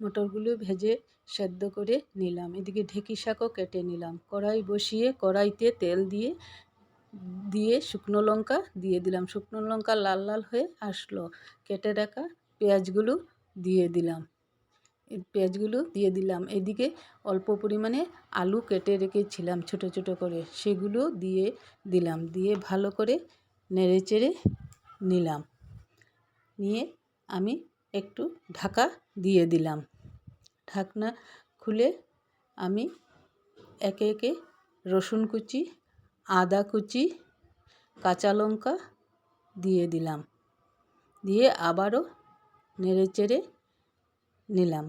মটরগুলো ভেজে সেদ্ধ করে নিলাম। এদিকে ঢেঁকি শাকও কেটে নিলাম। কড়াই বসিয়ে কড়াইতে তেল দিয়ে দিয়ে শুকনো লঙ্কা দিয়ে দিলাম। শুকনো লঙ্কা লাল লাল হয়ে আসলো। কেটে রাখা পেঁয়াজগুলো দিয়ে দিলাম। পেঁয়াজগুলো দিয়ে দিলাম। এদিকে অল্প পরিমাণে আলু কেটে রেখেছিলাম ছোট ছোট করে। সেগুলো দিয়ে দিলাম। দিয়ে ভালো করে নেড়ে চেড়ে নিলাম। নিয়ে আমি একটু ঢাকা দিয়ে দিলাম। ঢাকনা খুলে আমি একে একে রসুন কুচি, আদা কুচি, কাঁচা লঙ্কা দিয়ে দিলাম। দিয়ে আবারও নেড়ে চেড়ে নিলাম।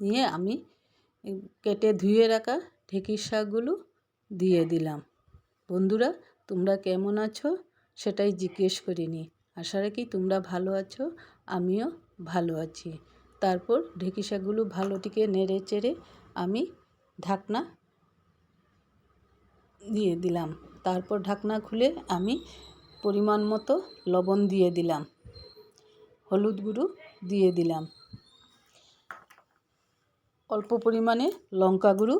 নিয়ে আমি কেটে ধুয়ে রাখা ঢেঁকির শাকগুলো দিয়ে দিলাম। বন্ধুরা, তোমরা কেমন আছো সেটাই জিজ্ঞেস করিনি। আশা রাখি তোমরা ভালো আছো, আমিও ভালো আছি। তারপর ঢেঁকি শাকগুলো ভালোটিকে নেড়ে চেড়ে আমি ঢাকনা দিয়ে দিলাম। তারপর ঢাকনা খুলে আমি পরিমাণ মতো লবণ দিয়ে দিলাম। হলুদ গুঁড়ো দিয়ে দিলাম। অল্প পরিমাণে লঙ্কা গুঁড়ো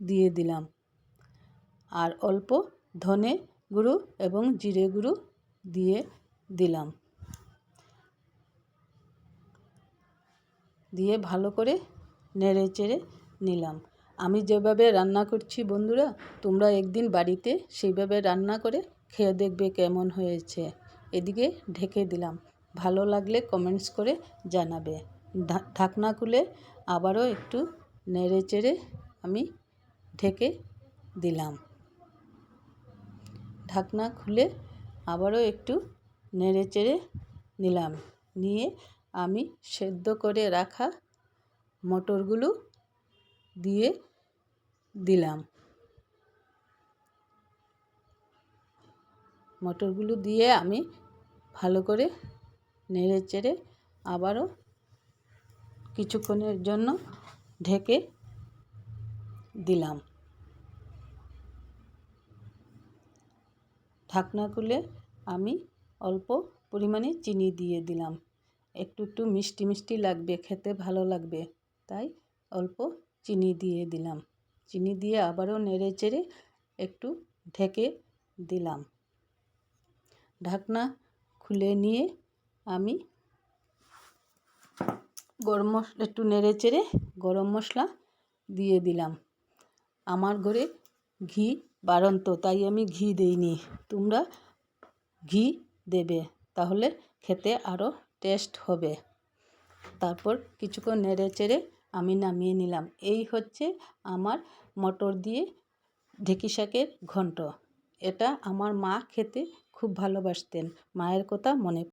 দিয়ে দিলাম। আর অল্প ধনে গুঁড়ো এবং জিরে গুঁড়ো দিয়ে দিলাম। দিয়ে ভালো করে নেড়ে চেড়ে নিলাম। আমি যেভাবে রান্না করছি বন্ধুরা, তোমরা একদিন বাড়িতে সেইভাবে রান্না করে খেয়ে দেখবে কেমন হয়েছে। এদিকে ঢেকে দিলাম। ভালো লাগলে কমেন্টস করে জানাবে। ঢাকনা খুলে আবারও একটু নেড়ে চেড়ে আমি ঢেকে দিলাম। ঢাকনা খুলে আবারও একটু নেড়ে চেড়ে নিলাম। নিয়ে আমি সেদ্ধ করে রাখা মটরগুলো দিয়ে দিলাম। মটরগুলো দিয়ে আমি ভালো করে নেড়ে চেড়ে আবারও কিছুক্ষণের জন্য ঢেকে দিলাম। ঢাকনা খুলে আমি অল্প পরিমাণে চিনি দিয়ে দিলাম। একটু একটু মিষ্টি মিষ্টি লাগবে, খেতে ভালো লাগবে। তাই অল্প চিনি দিয়ে দিলাম। চিনি দিয়ে আবারও নেড়ে চেড়ে একটু ঢেকে দিলাম। ঢাকনা খুলে নিয়ে আমি গরম মশলা একটু নেড়ে চেড়ে গরম মশলা দিয়ে দিলাম। আমার ঘরে ঘি বাড়ন্ত, তাই আমি ঘি দিইনি। তোমরা ঘি দেবে। তাহলে খেতে আরও টেস্ট হবে। তারপর কিছুক্ষণ নেড়ে চেড়ে আমি নামিয়ে নিলাম। এই হচ্ছে আমার মটর দিয়ে ঢেঁকি শাকের ঘন্ট। এটা আমার মা খেতে খুব ভালোবাসতেন। মায়ের কথা মনে